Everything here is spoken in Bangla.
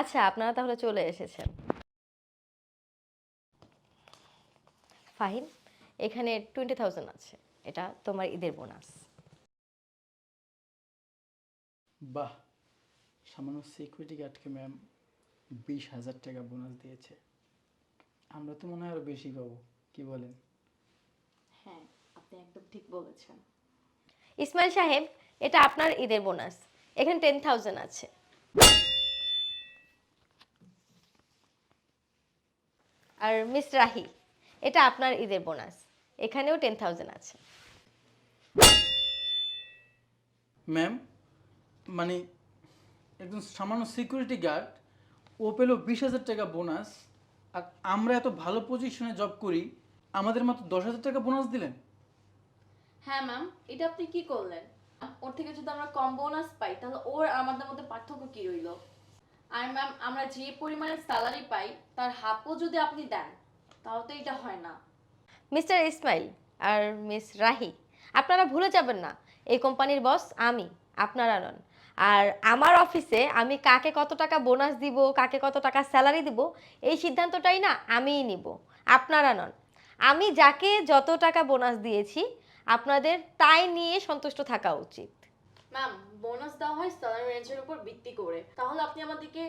আচ্ছা আপনারা তাহলে চলে এসেছেন। ফাহিম এখানে টোয়েন্টি থাউজেন্ড আছে। এটা তোমার ঈদের বোনাস বাহ! সামান্য সিকিউরিটি গার্ডকে ম্যাম বিশ হাজার টাকা বোনাস দিয়েছে। আমরা তো মনে হয় আরও বেশি পাবো কি বলেন? হ্যাঁ আপনি একদম ঠিক বলেছেন। ইসমাইল সাহেব এটা আপনার ঈদের বোনাস এখানে টেন থাউজেন্ড আছে। আর মিস রাহি এটা আপনার ঈদের বোনাস। এখানেও টেন থাউজেন্ড আছে। ম্যাম মানে একজন সামান্য সিকিউরিটি গার্ড ও পেল বিশ হাজার টাকা বোনাস আর আমরা এত ভালো পজিশনে জব করি আমাদের মাত্র দশ হাজার টাকা বোনাস দিলেন। হ্যাঁ ম্যাম এটা আপনি কি করলেন? ওর থেকে যদি আমরা কম বোনাস পাই তাহলে ওর আমাদের মধ্যে পার্থক্য কি রইল? আর ম্যাম আমরা যে পরিমাণে স্যালারি পাই তার হাফও যদি আপনি দেন তাও তো এটা হয় না। মিস্টার ইসমাইল আর মিস রাহি আপনারা ভুলে যাবেন না এই কোম্পানির বস আমি আপনারা নন আর আমার অফিসে আমি কাকে কত টাকা বোনাস দিব কাকে কত টাকা স্যালারি দিব এই সিদ্ধান্তটাই না আমিই নিব আপনারা নন আমি যাকে যত টাকা বোনাস দিয়েছি আপনাদের তাই নিয়ে সন্তুষ্ট থাকা উচিত। ম্যাম বোনাস দেওয়া হয় স্যালারি রেঞ্জের উপর ভিত্তি করে। তাহলে আপনি আমাদেরকে